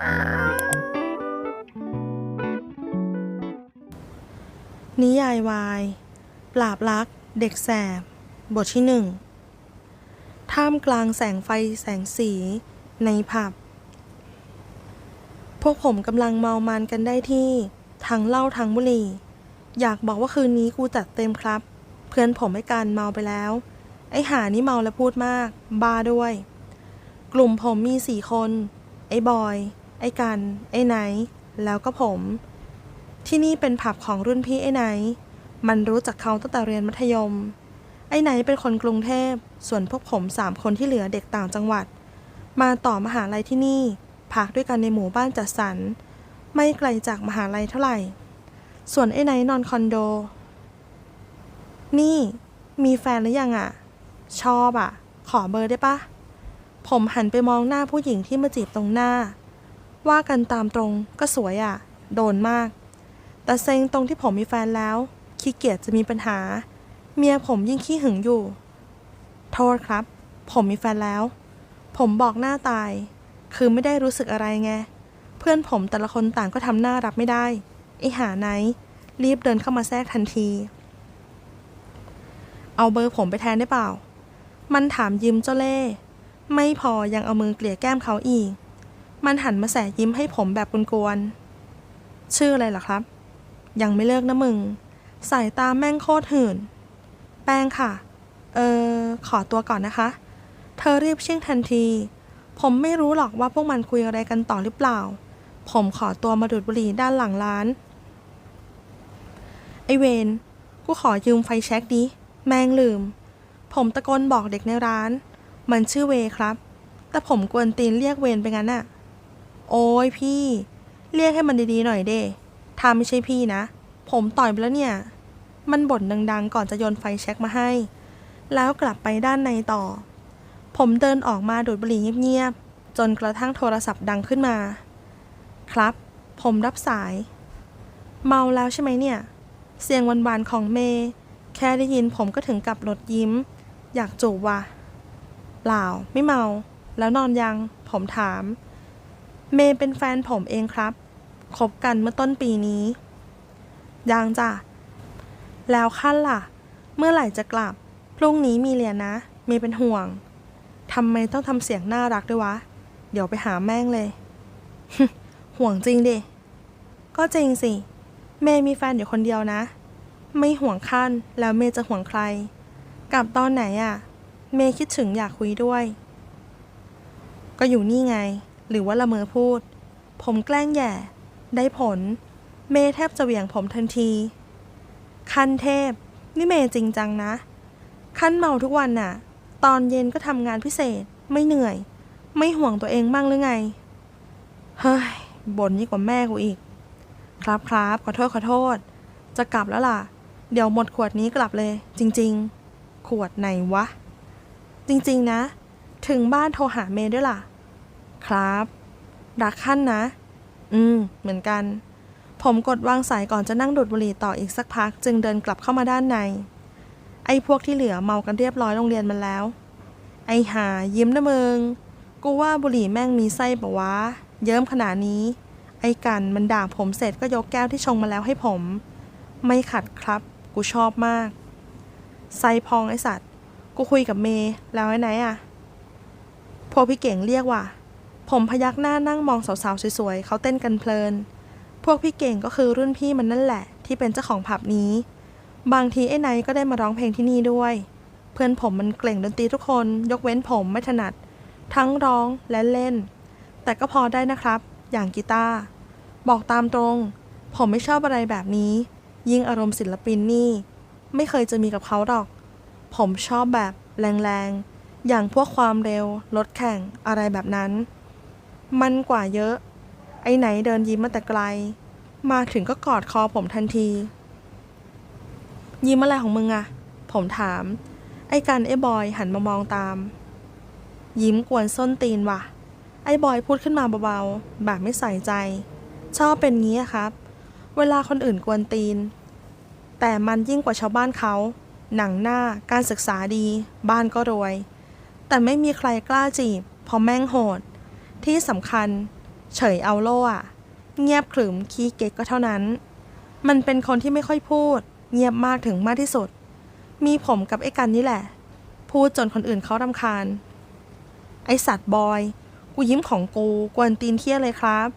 นิยายวาย ปราบรักเด็กแสบ บทที่หนึ่ง ท่ามกลางแสงไฟแสงสีในผับ พวกผมกำลังเมามันกันได้ที่ทั้งเหล้าทั้งบุหรี่ อยากบอกว่าคืนนี้กูจัดเต็มครับ เพื่อนผมไม่การเมาไปแล้ว ไอ้หานี่เมาและพูดมาก บ้าด้วย กลุ่มผมมีสี่คน ไอ้บอย ไอ้กัน ไอ้ไนแล้วก็ผม ที่นี่เป็นผับของรุ่นพี่ไอ้ไนมันรู้จักเขาตั้งแต่เรียนมัธยม ไอ้ไนเป็นคนกรุงเทพ ส่วนพวกผมสามคนที่เหลือเด็กต่างจังหวัด มาต่อมหาลัยที่นี่พักด้วยกันในหมู่บ้านจัดสรร ไม่ไกลจากมหาลัยเท่าไหร่ ส่วนไอ้ไนนอนคอนโด นี่ มีแฟนหรือยังอะชอบอะขอเบอร์ได้ปะผมหันไปมองหน้าผู้หญิงที่มาจีบตรงหน้า ว่ากันตามตรงก็สวยอะโดนมาก แต่เซ็งตรงที่ผมมีแฟนแล้ว ขี้เกียจจะมีปัญหา เมียผมยิ่งขี้หึงอยู่ โทษครับ ผมมีแฟนแล้ว ผมบอกหน้าตาย คือไม่ได้รู้สึกอะไรไง เพื่อนผมแต่ละคนต่างก็ทำหน้ารับไม่ได้ ไอ้หาไหน รีบเดินเข้ามาแทรกทันที เอาเบอร์ผมไปแทนได้เปล่า มันถามยิ้มเจ้าเล่ ไม่พอยังเอามือเกลี่ยแก้มเขาอีก มันหันมาแสยิ้มให้ผมแบบกวนๆ ชื่ออะไรเหรอครับ ยังไม่เลิกนะมึง สายตาแม่งโคตรหื่น แป้งค่ะ เออ ขอตัวก่อนนะคะ เธอรีบเชี่ยงทันที ผมไม่รู้หรอกว่าพวกมันคุยอะไรกันต่อหรือเปล่า ผมขอตัวมาดูดบุหรี่ด้านหลังร้าน ไอเวน กูขอยืมไฟแช็กดิ แม่งลืม ผมตะโกนบอกเด็กในร้าน มันชื่อเวครับ แต่ผมกวนตีนเรียกเวนไปงั้นน่ะ โอ้ยพี่ เรียกให้มันดีๆหน่อยเด้ถ้าไม่ใช่พี่นะ ผมต่อยไปแล้วเนี่ย มันบ่นดังๆ ก่อนจะโยนไฟแช็กมาให้ แล้วกลับไปด้านในต่อ ผมเดินออกมาดูดบุหรี่เงียบๆ จนกระทั่งโทรศัพท์ดังขึ้นมา ครับ ผมรับสาย เมาแล้วใช่ไหมเนี่ย เสียงหวานๆของเมย์แค่ได้ยินผมก็ถึงกับหลดยิ้ม อยากจูบว่ะ เปล่าไม่เมา แล้วนอนยัง ผมถาม เมย์เป็นแฟนผมเองครับ คบกันเมื่อต้นปีนี้ ยังจ้ะ แล้วขั้นล่ะ เมื่อไหร่จะกลับ พรุ่งนี้มีเรียนนะ เมย์เป็นห่วง ทำไมต้องทำเสียงน่ารักด้วยวะ เดี๋ยวไปหาแม่งเลย ห่วงจริงดิ ก็จริงสิ เมย์มีแฟนอยู่คนเดียวนะ ไม่ห่วงขั้น แล้วเมย์จะห่วงใคร กลับตอนไหนอะ่ะ เมย์คิดถึงอยากคุยด้วย ก็อยู่นี่ไง หรือว่าละเมอพูด ผมแกล้งแย่ ได้ผล เมแทบจะเหวี่ยงผมทันทีคันเทพ นี่เมจริงจังนะ ขั้นเมาทุกวันน่ะ ตอนเย็นก็ทำงานพิเศษ ไม่เหนื่อย ไม่ห่วงตัวเองบ้างหรือไง เฮ้ยบ่นยิ่งกว่าแม่กูอีก ครับครับขอโทษขอโทษ จะกลับแล้วล่ะ เดี๋ยวหมดขวดนี้กลับเลย จริง ๆ ขวดไหนวะ จริง ๆ นะ ถึงบ้านโทรหาเมย์ด้วยล่ะ ครับ รักขั้นนะ อืม เหมือนกัน ผมกดวางสายก่อนจะนั่งดูดบุหรี่ต่ออีกสักพัก จึงเดินกลับเข้ามาด้านใน ไอ้พวกที่เหลือเมากันเรียบร้อยโรงเรียนมันแล้ว ไอ้หายิ้มนะมึง กูว่าบุหรี่แม่งมีไส้ปะวะ เยิ้มขนาดนี้ ไอ้กันมันด่าผมเสร็จก็ยกแก้วที่ชงมาแล้วให้ผม ไม่ขัดครับ กูชอบมาก ไซพองไอสัตว์ กูคุยกับเมย์แล้วไอ้ไหนอะพวกพี่เก่งเรียกว่า ผมพยักหน้านั่งมองสาวๆสวยๆเขาเต้นกันเพลิน พวกพี่เก่งก็คือรุ่นพี่มันนั่นแหละ ที่เป็นเจ้าของผับนี้ บางทีไอ้ไนก็ได้มาร้องเพลงที่นี่ด้วย เพื่อนผมมันเก่งดนตรีทุกคน ยกเว้นผมไม่ถนัด ทั้งร้องและเล่น แต่ก็พอได้นะครับ อย่างกีตาร์บอกตามตรง ผมไม่ชอบอะไรแบบนี้ ยิ่งอารมณ์ศิลปินนี่ ไม่เคยจะมีกับเขาหรอก ผมชอบแบบแรงๆอย่างพวกความเร็วรถแข่งอะไรแบบนั้น มันกว่าเยอะ ไอ้ไหนเดินยิ้มมาแต่ไกล มาถึงก็กอดคอผมทันที ยิ้มอะไรของมึงอะผมถาม ไอ้กันไอ้บอยหันมามองตาม ยิ้มกวนส้นตีนว่ะ ไอ้บอยพูดขึ้นมาเบาๆ แบบไม่ใส่ใจ ชอบเป็นงี้อะครับ เวลาคนอื่นกวนตีน แต่มันยิ่งกว่าชาวบ้านเขา หนังหน้าการศึกษาดี บ้านก็รวย แต่ไม่มีใครกล้าจีบเพราะแม่งโหด ที่สำคัญ เฉยเอาโล่อะเงียบขรึมขี้เก๊กก็เท่านั้น มันเป็นคนที่ไม่ค่อยพูด เงียบมากถึงมากที่สุด มีผมกับไอ้กันนี่แหละ พูดจนคนอื่นเขารำคาญ ไอสัตว์บอย กูยิ้มของกูกวนตีนเที่ยเลยครับ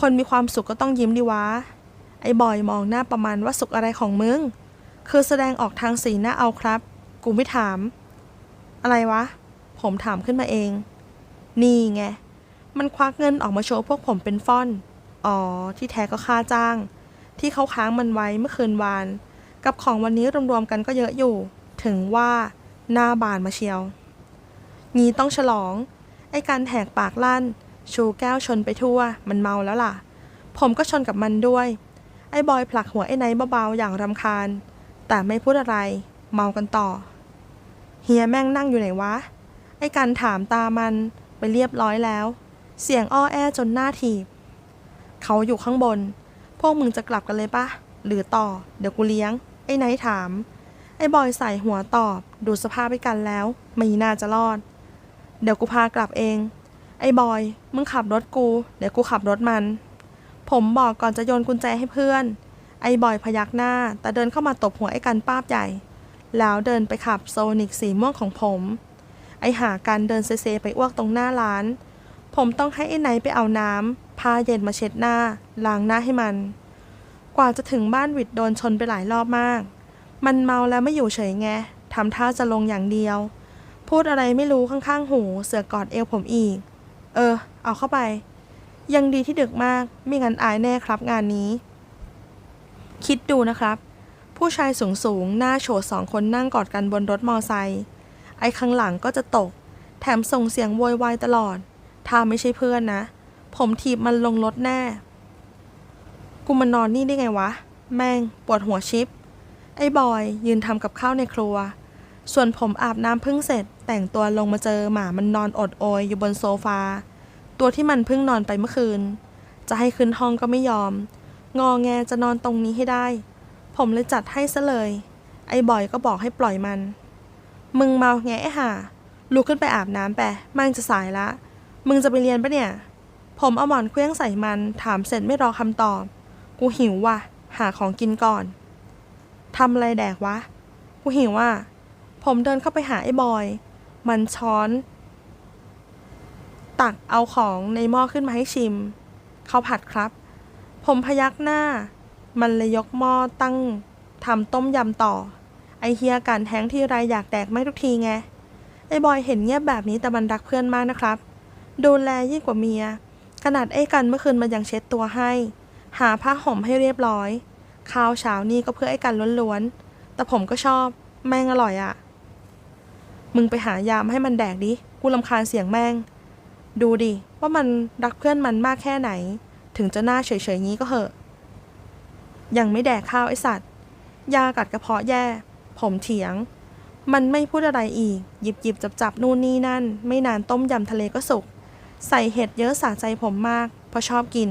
คนมีความสุขก็ต้องยิ้มดีวะ ไอ้บอยมองหน้าประมาณว่าสุขอะไรของมึง คือแสดงออกทางสีหน้าเอาครับ กูไม่ถาม อะไรวะ ผมถามขึ้นมาเอง นี่ไง มันควักเงินออกมาโชว์พวกผมเป็นฟ่อน อ๋อ ที่แท้ก็ค่าจ้าง ที่เขาค้างมันไว้เมื่อคืนวาน กับของวันนี้รวมๆกันก็เยอะอยู่ ถึงว่าหน้าบานมาเชียว งี้ต้องฉลอง ไอ้การแหกปากลั่น ชูแก้วชนไปทั่ว มันเมาแล้วล่ะ ผมก็ชนกับมันด้วย ไอ้บอยผลักหัวไอ้ไนท์เบาๆอย่างรำคาญ แต่ไม่พูดอะไร เมากันต่อ เฮียแม่งนั่งอยู่ไหนวะ ไอ้กันถามตามันไปเรียบร้อยแล้ว เสียงอ้อแอจนหน้าถีบ เขาอยู่ข้างบน พวกมึงจะกลับกันเลยปะ หรือต่อ เดี๋ยวกูเลี้ยง ไอ้ไนท์ถาม ไอ้บอยใส่หัวตอบ ดูสภาพไปกันแล้ว ไม่น่าจะรอด เดี๋ยวกูพากลับเอง ไอ้บอย มึงขับรถกู เดี๋ยวกูขับรถมัน ผมบอกก่อนจะโยนกุญแจให้เพื่อน ไอ้บอยพยักหน้า แต่เดินเข้ามาตบหัวไอ้กันป้าบใหญ่ แล้วเดินไปขับโซนิกสีม่วงของผม ไอ้หาการเดินเซๆไปอ้วกตรงหน้าร้าน ผมต้องให้ไอ้ไนไปเอาน้ำพาเย็นมาเช็ดหน้า ล้างหน้าให้มัน กว่าจะถึงบ้านวิดโดนชนไปหลายรอบมาก มันเมาแล้วไม่อยู่เฉยไงทำท่าจะลงอย่างเดียว พูดอะไรไม่รู้ข้างๆหู เสือกกอดเอวผมอีก เออ เอาเข้าไป ยังดีที่ดึกมาก ไม่งั้นอายแน่ครับงานนี้ คิดดูนะครับ ผู้ชายสูงสูงๆหน้าโฉดสองคนนั่งกอดกันบนรถมอไซค์ไอ้ข้างหลังก็จะตก แถมส่งเสียงโวยวายตลอด ถ้าไม่ใช่เพื่อนนะ ผมถีบมันลงรถแน่ กูมานอนนี่ได้ไงวะ แม่งปวดหัวชิป ไอ้บอยยืนทำกับข้าวในครัว ส่วนผมอาบน้ำเพิ่งเสร็จ แต่งตัวลงมาเจอหมามันนอนอดโอยอยู่บนโซฟา ตัวที่มันเพิ่งนอนไปเมื่อคืน จะให้ขึ้นห้องก็ไม่ยอม งอแงจะนอนตรงนี้ให้ได้ ผมเลยจัดให้ซะเลย ไอ้บอยก็บอกให้ปล่อยมัน มึงเมาไงไอ้ห่าลุกขึ้นไปอาบน้ำไปมันจะสายละ มึงจะไปเรียนปะเนี่ย ผมเอาหมอนเคลี้ยงใส่มัน ถามเสร็จไม่รอคำตอบ กูหิวว่ะ หาของกินก่อนทำอะไรแดกวะ กูหิวว่ะ ผมเดินเข้าไปหาไอ้บอย มันช้อน ตักเอาของในหม้อขึ้นมาให้ชิมข้าวผัดครับ ผมพยักหน้า มันเลยยกหม้อตั้งทำต้มยำต่อ ไอเฮียกันแท้งที่ไรอยากแดกไม่ทุกทีไง ไอ้บอยเห็นเงียบแบบนี้แต่มันรักเพื่อนมากนะครับ ดูแลยิ่งกว่าเมีย ขนาดไอ้กันเมื่อคืนมันยังเช็ดตัวให้ หาผ้าห่มให้เรียบร้อยข้าวเช้านี่ก็เพื่อไอ้กันล้วนๆ แต่ผมก็ชอบ แม่งอร่อยอะ่ะ มึงไปหายามให้มันแดกดิ กูลำคาญเสียงแม่ง ดูดิ ว่ามันรักเพื่อนมันมากแค่ไหน ถึงจะหน้าเฉยๆงี้ก็เหอะ ยังไม่แดกข้าวไอสัตว์ ยากัดกระเพาะแย่ ผมเถียง มันไม่พูดอะไรอีก หยิบหยิบจับจับนู่นนี่นั่น ไม่นานต้มยำทะเลก็สุก ใส่เห็ดเยอะสะใจผมมาก เพราะชอบกิน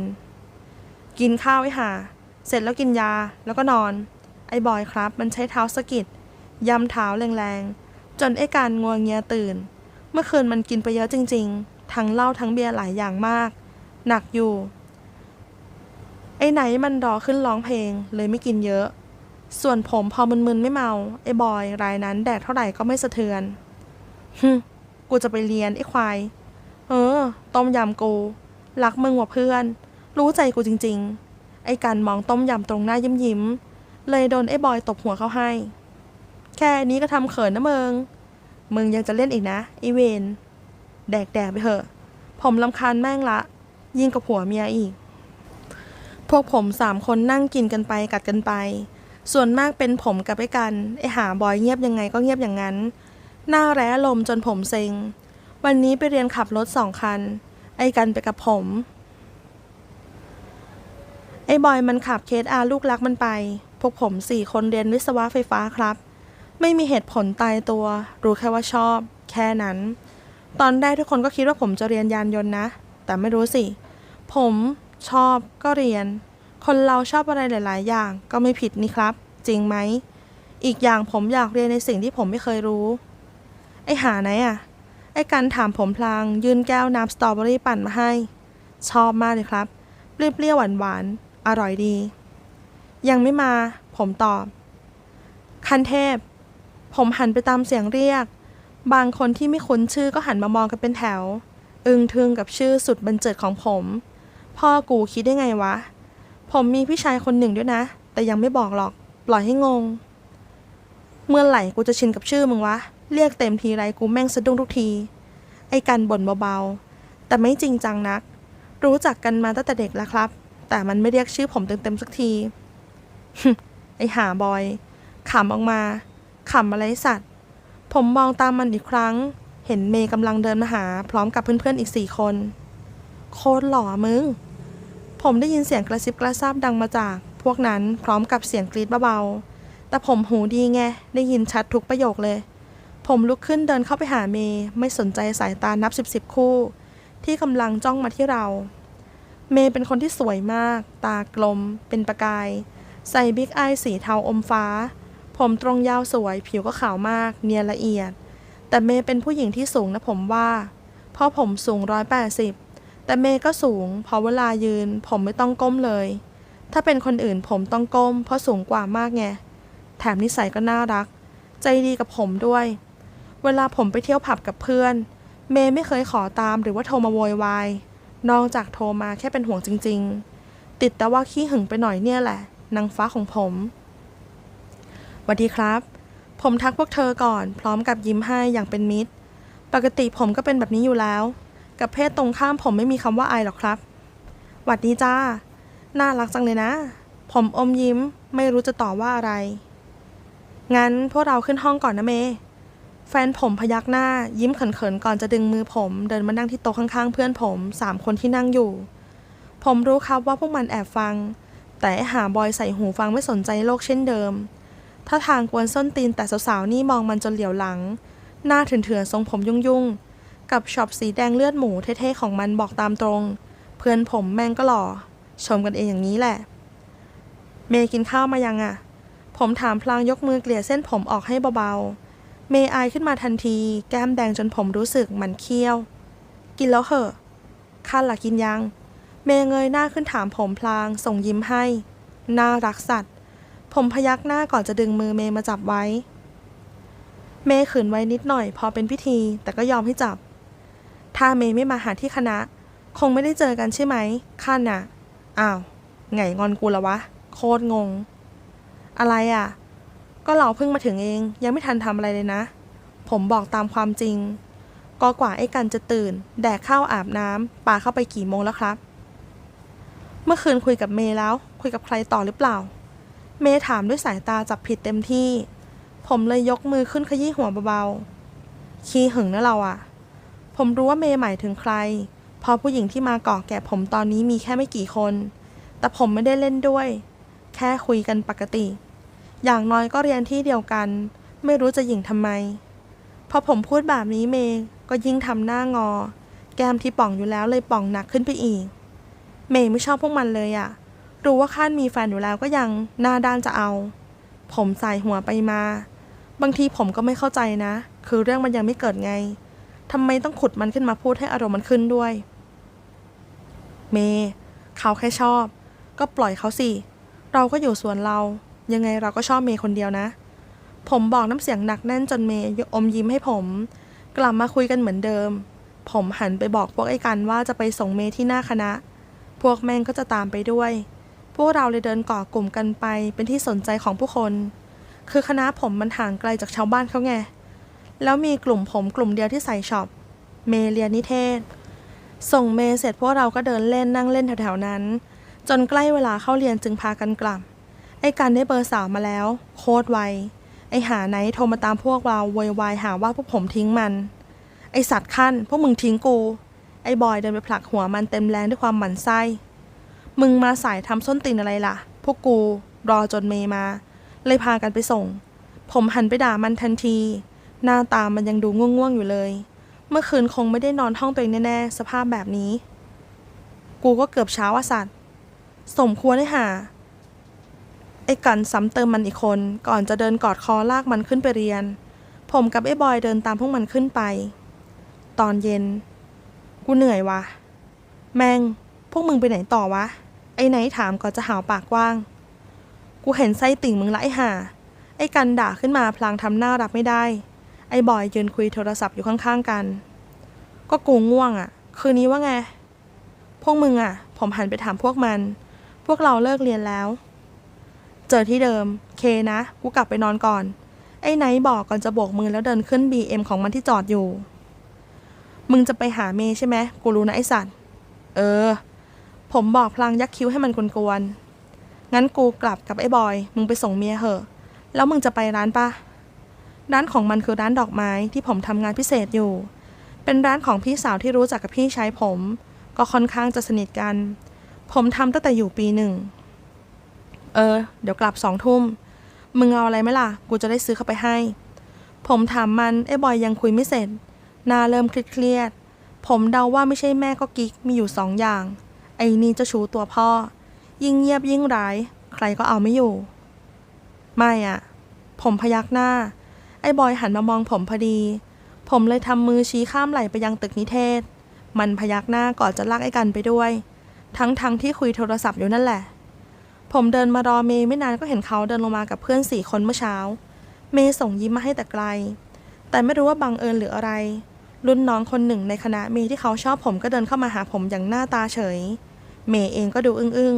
กินข้าวไอ้ห่า เสร็จแล้วกินยาแล้วก็นอน ไอ้บอยครับ มันใช้เท้าสะกิดยำเท้าแรงๆ จนไอ้การงัวเงียตื่น เมื่อคืนมันกินไปเยอะจริง ๆ ทั้งเหล้าทั้งเบียร์หลายอย่างมาก หนักอยู่ ไอ้ไหนมันรอขึ้นร้องเพลงเลยไม่กินเยอะ ส่วนผมพอมึนๆไม่เมา ไอ้บอยรายนั้นแดกเท่าไหร่ก็ไม่สะเทือนฮึมกูจะไปเรียนไอ้ควาย ออ ต้มยำกู รักมึงว่ะเพื่อน รู้ใจกูจริง ๆ ไอ้กันมองต้มยำตรงหน้ายิ้มยิ้มๆเลยโดนไอ้บอยตบหัวเขาให้ แค่นี้ก็ทำเขินนะมึง มึงยังจะเล่นอีกนะไอเวนแดกแดกไปเถอะ ผมลำคาญแม่งละ ยิ่งกับผัวเมียอีก พวกผมสามคนนั่งกินกันไปกัดกันไป ส่วนมากเป็นผมกับไอ้กัน ไอ้หาบอยเงียบยังไงก็เงียบอย่างนั้น หน้าแร้ลมจนผมเซ็ง วันนี้ไปเรียนขับรถสองคัน ไอ้กันไปกับผม ไอ้บอยมันขับเคสอาลูกรักมันไป พวกผมสี่คนเรียนวิศวะไฟฟ้าครับ ไม่มีเหตุผลตายตัว รู้แค่ว่าชอบ แค่นั้น ตอนแรกทุกคนก็คิดว่าผมจะเรียนยานยนต์นะ แต่ไม่รู้สิ ผมชอบก็เรียน คนเราชอบอะไรหลาย ๆ อย่างก็ไม่ผิดนี่ครับ จริงไหม อีกอย่างผมอยากเรียนในสิ่งที่ผมไม่เคยรู้ ไอ้หาไหนอะ ไอ้กันถามผมพลาง ยื่นแก้วน้ำสตรอเบอรี่ปั่นมาให้ ชอบมากเลยครับ เปรี้ยวๆหวานๆ อร่อยดี ยังไม่มา ผมตอบ คันเทพ ผมหันไปตามเสียงเรียก บางคนที่ไม่คุ้นชื่อก็หันมามองกันเป็นแถว อึงทึงกับชื่อสุดบันเจิดของผม พ่อกูคิดได้ไงวะ ผมมีพี่ชายคนหนึ่งด้วยนะ แต่ยังไม่บอกหรอก ปล่อยให้งง เมื่อไหร่กูจะชินกับชื่อมึงวะ เรียกเต็มทีไรกูแม่งสะดุ้งทุกที ไอ้กันบ่นเบาๆ แต่ไม่จริงจังนัก รู้จักกันมาตั้งแต่เด็กแล้วครับ แต่มันไม่เรียกชื่อผมเต็มๆสักทีไอ้หาบอยขำออกมาขำอะไรสัตว์ ผมมองตามมันอีกครั้ง เห็นเมย์กำลังเดินมาหา พร้อมกับเพื่อนๆอีกสี่คน โคตรหล่อมึง ผมได้ยินเสียงกระซิบกระซาบดังมาจาก พวกนั้นพร้อมกับเสียงกรีดเบาๆแต่ผมหูดีไง ได้ยินชัดทุกประโยคเลย ผมลุกขึ้นเดินเข้าไปหาเมย์ไม่สนใจสายตานับสิบสิบคู่ ที่กำลังจ้องมาที่เรา เมย์เป็นคนที่สวยมาก ตากลม เป็นประกาย ใส่บิ๊กอายสีเทาอมฟ้า ผมตรงยาวสวย ผิวก็ขาวมาก เนียนละเอียด แต่เมย์เป็นผู้หญิงที่สูงนะผมว่า เพราะผมสูงร้อยแปดสิบแต่เมย์ก็สูงพราะเวลายืน ผมไม่ต้องก้มเลย ถ้าเป็นคนอื่นผมต้องก้ม เพราะสูงกว่ามากไง แถมนิสัยก็น่ารัก ใจดีกับผมด้วย เวลาผมไปเที่ยวผับกับเพื่อน เมย์ไม่เคยขอตามหรือว่าโทรมาโวยวายนอกจากโทรมาแค่เป็นห่วงจริง ๆ ติดแต่ว่าขี้หึงไปหน่อยเนี่ยแหละนางฟ้าของผมสวัสดีครับ ผมทักพวกเธอก่อน พร้อมกับยิ้มให้อย่างเป็นมิตร ปกติผมก็เป็นแบบนี้อยู่แล้ว กับเพศตรงข้ามผมไม่มีคำว่าอายหรอกครับหวัดดีจ้า น่ารักจังเลยนะ ผมอมยิ้มไม่รู้จะตอบว่าอะไร งั้นพวกเราขึ้นห้องก่อนนะเมย์ แฟนผมพยักหน้า ยิ้มเขินๆก่อนจะดึงมือผม เดินมานั่งที่โต๊ะข้างๆ เพื่อนผมสามคนที่นั่งอยู่ ผมรู้ครับว่าพวกมันแอบฟัง แต่หาบอยใส่หูฟังไม่สนใจโลกเช่นเดิมถ้าทางกวนส้นตีนแต่สาวๆนี่มองมันจนเหลียวหลัง หน้าเถื่อนๆทรงผมยุ่งๆ กับช็อปสีแดงเลือดหมูเท่ๆของมันบอกตามตรง เพื่อนผมแม่งก็หล่อ ชมกันเองอย่างนี้แหละ เมย์กินข้าวมายังอะ ผมถามพลางยกมือเกลี่ยเส้นผมออกให้เบาๆ เมย์อายขึ้นมาทันที แก้มแดงจนผมรู้สึกหมันเคี้ยว กินแล้วเหอะข้าล่ะกินยัง เมย์เงยหน้าขึ้นถามผมพลาง ส่งยิ้มให้ น่ารักสัตว์ ผมพยักหน้าก่อนจะดึงมือเมย์มาจับไว้ เมย์ขืนไว้นิดหน่อย พอเป็นพิธี แต่ก็ยอมให้จับ ถ้าเมย์ไม่มาหาที่คณะ คงไม่ได้เจอกันใช่ไหมข้าน่ะ อ้าว ไงงอนกูละวะ โคตรงง อะไรอะ ก็เราเพิ่งมาถึงเอง ยังไม่ทันทำอะไรเลยนะ ผมบอกตามความจริง ก็กว่าไอ้กันจะตื่น แดกข้าวอาบน้ำป่าเข้าไปกี่โมงแล้วครับ เมื่อคืนคุยกับเมย์แล้ว คุยกับใครต่อหรือเปล่า เมย์ถามด้วยสายตาจับผิดเต็มที่ ผมเลยยกมือขึ้นขยี้หัวเบาๆ ขี้หึงนะเราอะผมรู้ว่าเมย์หมายถึงใครพราะผู้หญิงที่มาเกาะแก่ผมตอนนี้มีแค่ไม่กี่คน แต่ผมไม่ได้เล่นด้วย แค่คุยกันปกติ อย่างน้อยก็เรียนที่เดียวกัน ไม่รู้จะหยิ่งทำไม พอผมพูดแบบนี้เมย์ก็ยิ่งทำหน้างอ แก้มที่ป่องอยู่แล้วเลยป่องหนักขึ้นไปอีก เมย์ไม่ชอบพวกมันเลยอะรู้ว่าข้านมีแฟนอยู่แล้วก็ยังหน้าด้านจะเอา ผมใส่หัวไปมา บางทีผมก็ไม่เข้าใจนะ คือเรื่องมันยังไม่เกิดไงทำไมต้องขุดมันขึ้นมาพูดให้อารมณ์มันขึ้นด้วย เมย์เขาแค่ชอบ ก็ปล่อยเขาสิ เราก็อยู่ส่วนเรา ยังไงเราก็ชอบเมย์คนเดียวนะ ผมบอกน้ำเสียงหนักแน่นจนเมย์อมยิ้มให้ผม กลับมาคุยกันเหมือนเดิม ผมหันไปบอกพวกไอ้กันว่าจะไปส่งเมย์ที่หน้าคณะ พวกแม่งก็จะตามไปด้วย พวกเราเลยเดินก่อกลุ่มกันไปเป็นที่สนใจของผู้คน คือคณะผมมันห่างไกลจากชาวบ้านเขาไง แล้วมีกลุ่มผมกลุ่มเดียวที่ใส่ช็อป เมย์เรียนนิเทศ ส่งเมย์เสร็จพวกเราก็เดินเล่นนั่งเล่นแถวๆนั้น จนใกล้เวลาเข้าเรียนจึงพากันกลับ ไอ้กันได้เบอร์สาวมาแล้ว โคตรไว ไอ้หาไหนโทรมาตามพวกเราโวยวายหาว่าพวกผมทิ้งมัน ไอสัตว์ขั้น พวกมึงทิ้งกู ไอ้บอยเดินไปผลักหัวมันเต็มแรงด้วยความหมั่นไส้ มึงมาสายทำส้นตีนอะไรล่ะ พวกกูรอจนเมย์มา เลยพากันไปส่ง ผมหันไปด่ามันทันที หน้าตามันยังดูง่วงๆอยู่เลย เมื่อคืนคงไม่ได้นอนห้องตัวเองแน่ๆสภาพแบบนี้ กูก็เกือบเช้าอะสัตว์ สมควรให้หา ไอ้กันซ้ำเติมมันอีกคน ก่อนจะเดินกอดคอลากมันขึ้นไปเรียน ผมกับไอ้บอยเดินตามพวกมันขึ้นไป ตอนเย็น กูเหนื่อยวะแมงพวกมึงไปไหนต่อวะ ไอ้ไหนถามก่อนจะหาวปากกว้าง กูเห็นไส้ติ่งมึงละไอ้ห่า ไอ้กันด่าขึ้นมาพลางทำหน้ารับไม่ได้ ไอ้บอยยืนคุยโทรศัพท์อยู่ข้างๆกัน ก็กูง่วงอะ่ะ คืนนี้ว่าไง พวกมึงอะ่ะ ผมหันไปถามพวกมัน พวกเราเลิกเรียนแล้ว เจอที่เดิม เคนะ กูกลับไปนอนก่อน ไอ้ไนท์บอกก่อนจะโบกมือแล้วเดินขึ้น BM ของมันที่จอดอยู่ มึงจะไปหาเมย์ใช่ไหม กูรู้นะไอสัตว์ เออ ผมบอกพลางยักคิ้วให้มันกวนๆ งั้นกูกลับกับไอ้บอย มึงไปส่งเมียเหอะ แล้วมึงจะไปร้านปะร้านของมันคือร้านดอกไม้ที่ผมทำงานพิเศษอยู่ เป็นร้านของพี่สาวที่รู้จักกับพี่ชายผม ก็ค่อนข้างจะสนิทกัน ผมทำตั้งแต่อยู่ปีหนึ่ง เออ เดี๋ยวกลับสองทุ่ม มึงเอาอะไรไหมล่ะ กูจะได้ซื้อเข้าไปให้ ผมถามมัน ไอ้บอยยังคุยไม่เสร็จ หน้าเริ่มเครียด ผมเดาว่าไม่ใช่แม่ก็กิ๊ก มีอยู่สองอย่าง ไอ้นี่จะชูตัวพ่อ ยิ่งเงียบยิ่งร้าย ใครก็เอาไม่อยู่ ไม่อะผมพยักหน้า ไอ้บอยหันมามองผมพอดี ผมเลยทำมือชี้ข้ามไหลไปยังตึกนิเทศ มันพยักหน้าก่อนจะลากไอ้กันไปด้วย ทั้งๆทที่คุยโทรศัพท์อยู่นั่นแหละ ผมเดินมารอเมย์ไม่นานก็เห็นเขาเดินลงมากับเพื่อนสี่คนเมื่อเช้า เมย์ส่งยิ้มมาให้แต่ไกล แต่ไม่รู้ว่าบังเอิญหรืออะไร รุ่นน้องคนหนึ่งในคณะเมย์ที่เขาชอบผมก็เดินเข้ามาหาผมอย่างหน้าตาเฉย เมย์เองก็ดูอึ้ง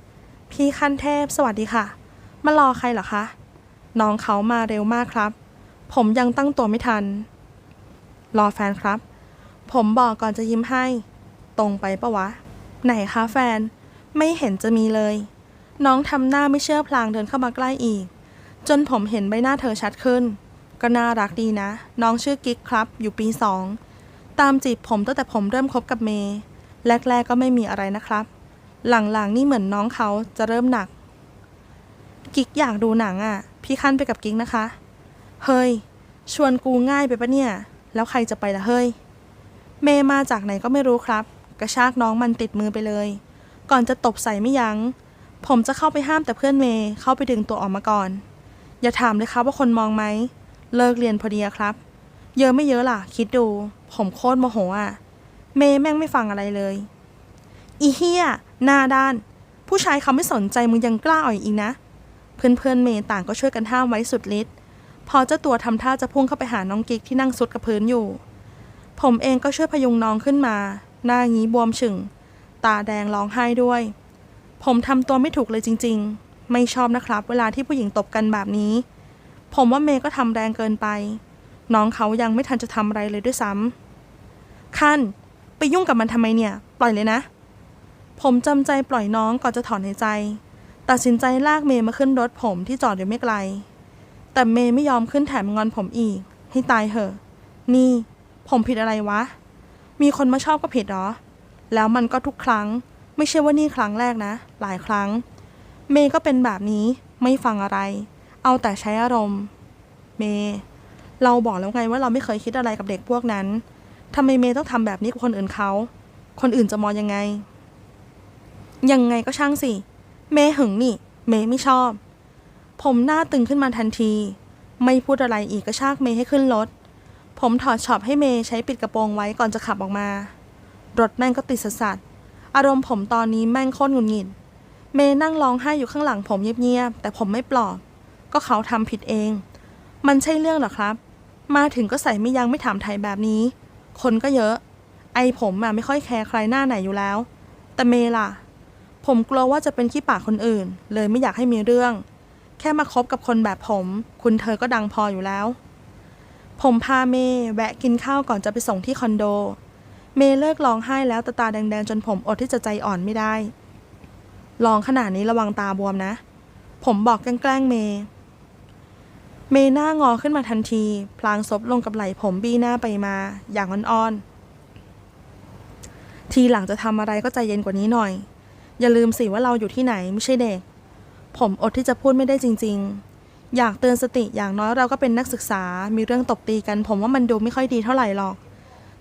ๆ พี่ขั้นเทพสวัสดีค่ะ มารอใครเหรอคะ น้องเขามาเร็วมากครับ ผมยังตั้งตัวไม่ทัน รอแฟนครับ ผมบอกก่อนจะยิ้มให้ ตรงไปปะวะ ไหนคะแฟน ไม่เห็นจะมีเลย น้องทำหน้าไม่เชื่อพลางเดินเข้ามาใกล้อีก จนผมเห็นใบหน้าเธอชัดขึ้น ก็น่ารักดีนะ น้องชื่อกิ๊กครับ อยู่ปีสอง ตามจีบผมตั้งแต่ผมเริ่มคบกับเมย์แรกๆก็ไม่มีอะไรนะครับ หลังๆนี่เหมือนน้องเขาจะเริ่มหนัก กิ๊กอยากดูหนังอะ่ะ พี่ขั้นไปกับกิ๊กนะคะ เฮ้ย ชวนกูง่ายไปปะเนี่ย แล้วใครจะไปละเฮ้ย เมย์มาจากไหนก็ไม่รู้ครับ กระชากน้องมันติดมือไปเลย ก่อนจะตบใส่ไม่ยัง้ง ผมจะเข้าไปห้ามแต่เพื่อนเมย์เข้าไปดึงตัวออกมาก่อน อย่าถามเลยครับว่าคนมองไหม เลิกเรียนพอดีครับ เยอะไม่เยอะล่ะ คิดดู ผมโคตรโมโหอะ เมย์แม่งไม่ฟังอะไรเลย อีเฮียหน้าด้าน ผู้ชายเขาไม่สนใจมึงยังกล้าอ่อยอีกนะ เพื่อนเพื่อนเมย์ต่างก็ช่วยกันห้ามไว้สุดฤทธิ์ พอเจ้าตัวทำท่าจะพุ่งเข้าไปหาน้องกิ๊กที่นั่งซุดกับพื้นอยู่ ผมเองก็ช่วยพยุงน้องขึ้นมา หน้างี้บวมฉึ่ง ตาแดงร้องไห้ด้วย ผมทำตัวไม่ถูกเลยจริง ๆ ไม่ชอบนะครับ เวลาที่ผู้หญิงตบกันแบบนี้ ผมว่าเมย์ก็ทำแรงเกินไป น้องเขายังไม่ทันจะทำอะไรเลยด้วยซ้ำขั้นไปยุ่งกับมันทำไมเนี่ย ปล่อยเลยนะ ผมจำใจปล่อยน้องก่อนจะถอนหายใจ ตัดสินใจลากเมย์มาขึ้นรถผมที่จอดอยู่ไม่ไกล แต่เมย์ไม่ยอมขึ้นแถมงอนผมอีก ให้ตายเหอะ นี่ ผมผิดอะไรวะ มีคนมาชอบก็ผิดเหรอ แล้วมันก็ทุกครั้ง ไม่ใช่ว่านี่ครั้งแรกนะ หลายครั้ง เมย์ก็เป็นแบบนี้ไม่ฟังอะไร เอาแต่ใช้อารมณ์ เมย์เราบอกแล้วไงว่าเราไม่เคยคิดอะไรกับเด็กพวกนั้นทำไมเมย์ต้องทำแบบนี้กับคนอื่นเขา คนอื่นจะมองยังไง ยังไงก็ช่างสิ เมย์หึงนี่ เมย์ไม่ชอบ ผมหน้าตึงขึ้นมาทันที ไม่พูดอะไรอีกก็ชากเมย์ให้ขึ้นรถ ผมถอดช็อปให้เมย์ใช้ปิดกระโปรงไว้ก่อนจะขับออกมา รถแม่งก็ติดสัสๆ อารมณ์ผมตอนนี้แม่งโคตรหงุดหงิด เมย์นั่งร้องไห้อยู่ข้างหลังผมเงียบๆ แต่ผมไม่ปลอบ ก็เขาทำผิดเอง มันใช่เรื่องหรอครับ มาถึงก็ใส่ไม่ยั้งไม่ถามไทยแบบนี้ คนก็เยอะ ไอผมอะไม่ค่อยแคร์ใครหน้าไหนอยู่แล้ว แต่เมย์ล่ะ ผมกลัวว่าจะเป็นขี้ปากคนอื่น เลยไม่อยากให้มีเรื่อง แค่มาคบกับคนแบบผม คุณเธอก็ดังพออยู่แล้ว ผมพาเมย์แวะกินข้าวก่อนจะไปส่งที่คอนโด เมย์เลิกร้องไห้แล้วต่ตาแดงๆ จนผมอดที่จะใจอ่อนไม่ได้ ลองขนาดนี้ระวังตาบวมนะ ผมบอกแกล้งเมย์ เมย์หน้างอขึ้นมาทันที พลางซบลงกับไหล่ผมบี้หน้าไปมา อย่างอ่อนๆ ทีหลังจะทำอะไรก็ใจเย็นกว่านี้หน่อย อย่าลืมสิว่าเราอยู่ที่ไหนไม่ใช่เด็ก ผมอดที่จะพูดไม่ได้จริง ๆ อยากเตือนสติอย่างน้อยเราก็เป็นนักศึกษา มีเรื่องตบตีกัน ผมว่ามันดูไม่ค่อยดีเท่าไหร่หรอก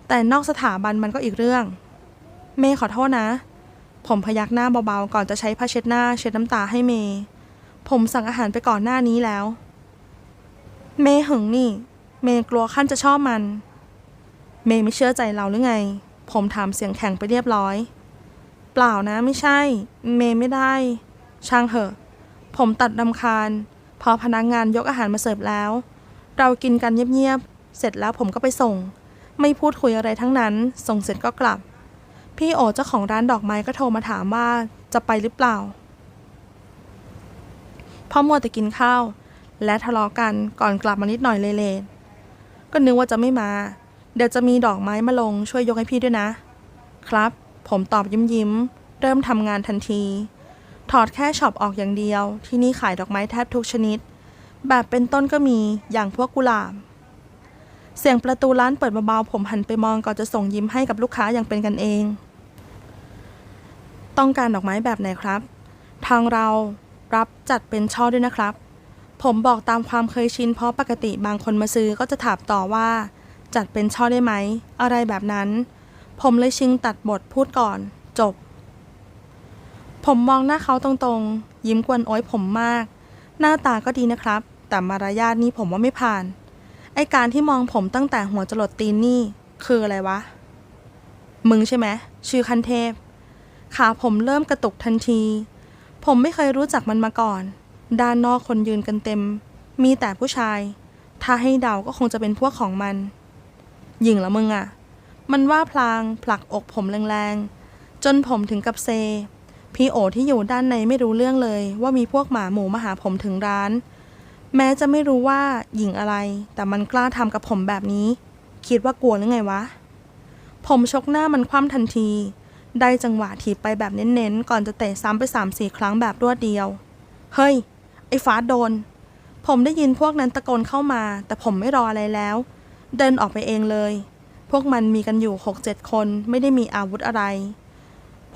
แต่นอกสถาบันมันก็อีกเรื่อง เมย์ขอโทษนะ ผมพยักหน้าเบาๆ ก่อนจะใช้ผ้าเช็ดหน้าเช็ดน้ำตาให้เมย์ ผมสั่งอาหารไปก่อนหน้านี้แล้ว เมย์หึงนี่ เมย์กลัวขั้นจะชอบมัน เมย์ไม่เชื่อใจเราหรือไง ผมถามเสียงแข็งไปเรียบร้อย เปล่านะไม่ใช่ เมย์ไม่ได้ ช่างเถอะ ผมตัดดำคาญ พอพนักงงานยกอาหารมาเสิร์ฟแล้ว เรากินกันเงียบๆ เสร็จแล้วผมก็ไปส่ง ไม่พูดคุยอะไรทั้งนั้น ส่งเสร็จก็กลับ พี่โอเจ้าของร้านดอกไม้ก็โทรมาถามว่าจะไปหรือเปล่าพราะมัวแต่กินข้าว และทะเลาะกันก่อนกลับมานิดหน่อยเลยเลก็นึกว่าจะไม่มา เดี๋ยวจะมีดอกไม้มาลงช่วยยกให้พี่ด้วยนะ ครับ ผมตอบยิ้มยิ้มๆเริ่มทำงานทันที ถอดแค่ช็อปออกอย่างเดียว ที่นี่ขายดอกไม้แทบทุกชนิด แบบเป็นต้นก็มีอย่างพวกกุหลาบ เสียงประตูร้านเปิดเบาๆผมหันไปมองก่อนจะส่งยิ้มให้กับลูกค้าอย่างเป็นกันเอง ต้องการดอกไม้แบบไหนครับ ทางเรารับจัดเป็นช่อด้วยนะครับ ผมบอกตามความเคยชินเพราะปกติบางคนมาซื้อก็จะถามต่อว่า จัดเป็นช่อได้ไหม อะไรแบบนั้น ผมเลยชิงตัดบทพูดก่อน จบ ผมมองหน้าเขาตรงๆ ยิ้มกวนโอ้ยผมมาก หน้าตาก็ดีนะครับ แต่มารยาทนี่ผมว่าไม่ผ่าน ไอการที่มองผมตั้งแต่หัวจรดตีนนี่ คืออะไรวะ มึงใช่ไหมชื่อคันเทพ ขาผมเริ่มกระตุกทันที ผมไม่เคยรู้จักมันมาก่อน ด้านนอกคนยืนกันเต็ม มีแต่ผู้ชาย ถ้าให้เดาก็คงจะเป็นพวกของมันหญิงละมึงอะมันว่าพลางผลักอกผมแรงๆ จนผมถึงกับเซ พี่โอที่อยู่ด้านในไม่รู้เรื่องเลยว่ามีพวกหมาหมูมาหาผมถึงร้าน แม้จะไม่รู้ว่าหญิงอะไร แต่มันกล้าทำกับผมแบบนี้ คิดว่ากลัวหรือไงวะ ผมชกหน้ามันคว่ำทันที ได้จังหวะถีบไปแบบเน้นๆ ก่อนจะเตะซ้ำไปสามสี่ครั้งแบบรวดเดียว เฮ้ย ไอ้ฟ้าโดน ผมได้ยินพวกนั้นตะโกนเข้ามา แต่ผมไม่รออะไรแล้ว เดินออกไปเองเลย พวกมันมีกันอยู่หกเจ็ดคนไม่ได้มีอาวุธอะไร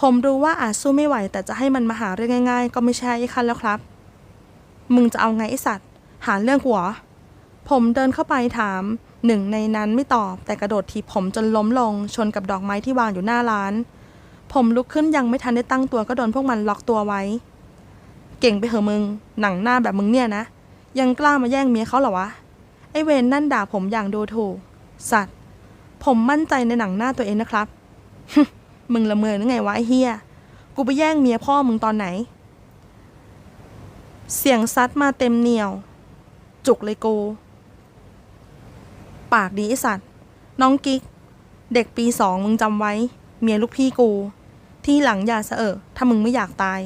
ผมรู้ว่าอาจสู้ไม่ไหว แต่จะให้มันมาหาเรื่องง่าย ๆ ก็ไม่ใช่คันแล้วครับ มึงจะเอาไงไอสัตว์ หาเรื่องหัว ผมเดินเข้าไปถาม หนึ่งในนั้นไม่ตอบ แต่กระโดดถีบผมจนล้มลง ชนกับดอกไม้ที่วางอยู่หน้าร้าน ผมลุกขึ้นยังไม่ทันได้ตั้งตัวก็โดนพวกมันล็อกตัวไว้ เก่งไปเหอะมึง หนังหน้าแบบมึงเนี่ยนะ ยังกล้ามาแย่งเมียเขาเหรอวะ ไอเวนนั่นด่าผมอย่างดูถูก สัตว์ ผมมั่นใจในหนังหน้าตัวเองนะครับมึงละเมอหรือไงวะไอเฮียกูไปแย่งเมียพ่อมึงตอนไหน เสียงซัดมาเต็มเหนียว จุกเลยกูปากดีไอสัตว์ น้องกิ๊ก เด็กปีสองมึงจำไว้ เมียลูกพี่กู ที่หลังอย่าสอะถ้ามึงไม่อยากตาย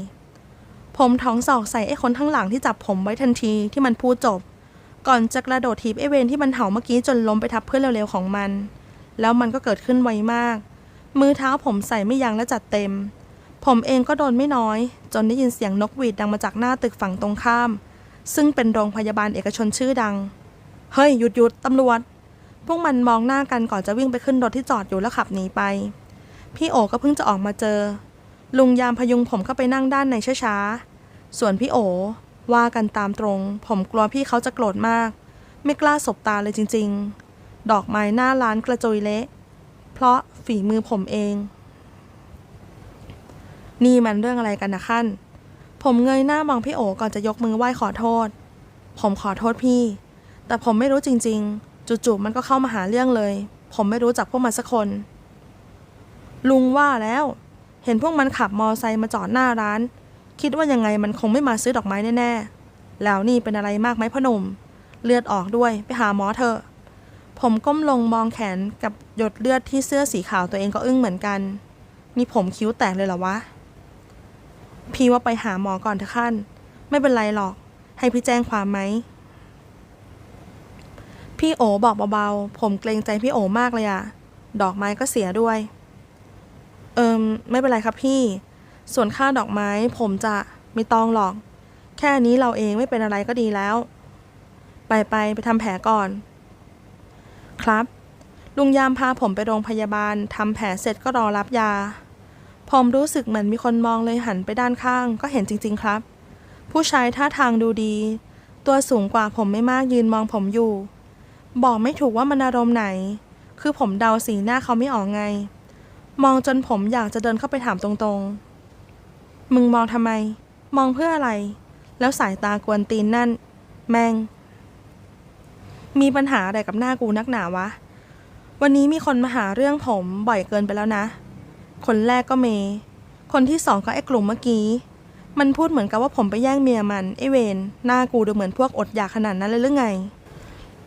ผมท้องศอกใส่ไอ้คนทั้งหลังที่จับผมไว้ทันทีที่มันพูดจบ ก่อนจะกระโดดถีบไอ้เวนที่มันเห่าเมื่อกี้จนล้มไปทับเพื่อนเร็วๆของมัน แล้วมันก็เกิดขึ้นไวมาก มือเท้าผมใส่ไม่ยั้งและจัดเต็ม ผมเองก็โดนไม่น้อย จนได้ยินเสียงนกหวีดดังมาจากหน้าตึกฝั่งตรงข้าม ซึ่งเป็นโรงพยาบาลเอกชนชื่อดัง เฮ้ย หยุดหยุดตำรวจ พวกมันมองหน้ากันก่อนจะวิ่งไปขึ้นรถที่จอดอยู่แล้วขับหนีไป พี่โอก็เพิ่งจะออกมาเจอ ลุงยามพยุงผมเข้าไปนั่งด้านในช้าๆ ส่วนพี่โอ ว่ากันตามตรง ผมกลัวพี่เขาจะโกรธมาก ไม่กล้าสบตาเลยจริง ๆ ดอกไม้หน้าร้านกระจุยเละ เพราะฝีมือผมเอง นี่มันเรื่องอะไรกันนะขั้น ผมเงยหน้ามองพี่โอก่อนจะยกมือไหว้ขอโทษ ผมขอโทษพี่ แต่ผมไม่รู้จริง ๆ จู่ๆมันก็เข้ามาหาเรื่องเลย ผมไม่รู้จักพวกมันสักคน ลุงว่าแล้ว เห็นพวกมันขับมอไซค์มาจอดหน้าร้าน คิดว่ายังไงมันคงไม่มาซื้อดอกไม้แน่ๆ แล้วนี่เป็นอะไรมากไหมพ่อหนุ่ม เลือดออกด้วยไปหาหมอเถอะ ผมก้มลงมองแขนกับหยดเลือดที่เสื้อสีขาวตัวเองก็อึ้งเหมือนกัน นี่ผมคิ้วแตกเลยเหรอวะ พี่ว่าไปหาหมอก่อนเถอะขั้น ไม่เป็นไรหรอก ให้พี่แจ้งความไหม พี่โอบอกเบาๆ ผมเกรงใจพี่โอมากเลยอะดอกไม้ก็เสียด้วย เอิมไม่เป็นไรครับพี่ ส่วนค่าดอกไม้ผมจะไม่ต้องหรอก แค่นี้เราเองไม่เป็นอะไรก็ดีแล้ว ไปไปไปทำแผลก่อน ครับ ลุงยามพาผมไปโรงพยาบาลทำแผลเสร็จก็รอรับยา ผมรู้สึกเหมือนมีคนมองเลยหันไปด้านข้าง ก็เห็นจริง ๆ ครับ ผู้ชายท่าทางดูดี ตัวสูงกว่าผมไม่มากยืนมองผมอยู่ บอกไม่ถูกว่ามันอารมณ์ไหน คือผมเดาสีหน้าเขาไม่ออกไง มองจนผมอยากจะเดินเข้าไปถามตรงๆ มึงมองทำไม มองเพื่ออะไร แล้วสายตากวนตีนนั่น แมง มีปัญหาอะไรกับหน้ากูนักหนาวะ วันนี้มีคนมาหาเรื่องผมบ่อยเกินไปแล้วนะ คนแรกก็เมย์คนที่สองก็ไอ้กลุ่มเมื่อกี้ มันพูดเหมือนกับว่าผมไปแย่งเมียมันไอ้เวนหน้ากูดูเหมือนพวกอดอยากขนาดนั้นเลยหรือไง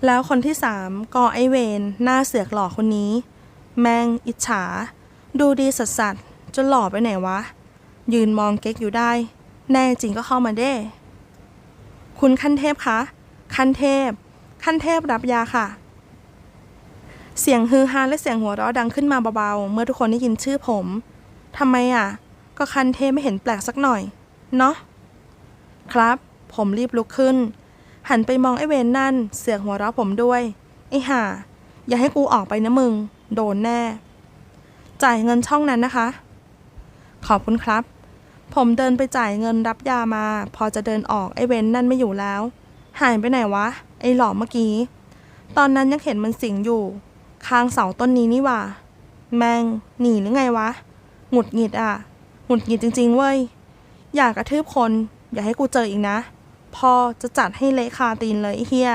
แล้วคนที่สามก็ไอ้เวนหน้าเสือกหล่อคนนี้ แมงอิจฉา ดูดีสัสสัสๆจนหล่อไปไหนวะ ยืนมองเก๊กอยู่ได้ แน่จริงก็เข้ามาเด้ คุณขั้นเทพคะ ขั้นเทพ ขั้นเทพรับยาค่ะ เสียงฮือฮาและเสียงหัวเราะดังขึ้นมาเบาๆ เมื่อทุกคนได้ยินชื่อผม ทำไมอะ ก็คันเทไม่เห็นแปลกสักหน่อย เนาะ ครับ ผมรีบลุกขึ้น หันไปมองไอ้เวนนั่น เสือกหัวเราะผมด้วย ไอ้ห่า อย่าให้กูออกไปนะมึง โดนแน่ จ่ายเงินช่องนั้นนะคะ ขอบคุณครับ ผมเดินไปจ่ายเงินรับยามา พอจะเดินออกไอ้เวนนั่นไม่อยู่แล้ว หายไปไหนวะ ไอ้หล่อเมื่อกี้ ตอนนั้นยังเห็นมันสิงอยู่ ค้างเสาต้นนี้นี่ว่า แมงหนีหรือไงวะ หงุดหงิดอะ หงุดหงิดจริง ๆ เว้ย อยากกระทืบคน อย่าให้กูเจออีกนะพ่อจะจัดให้เละคาตีนเลยไอ้เฮีย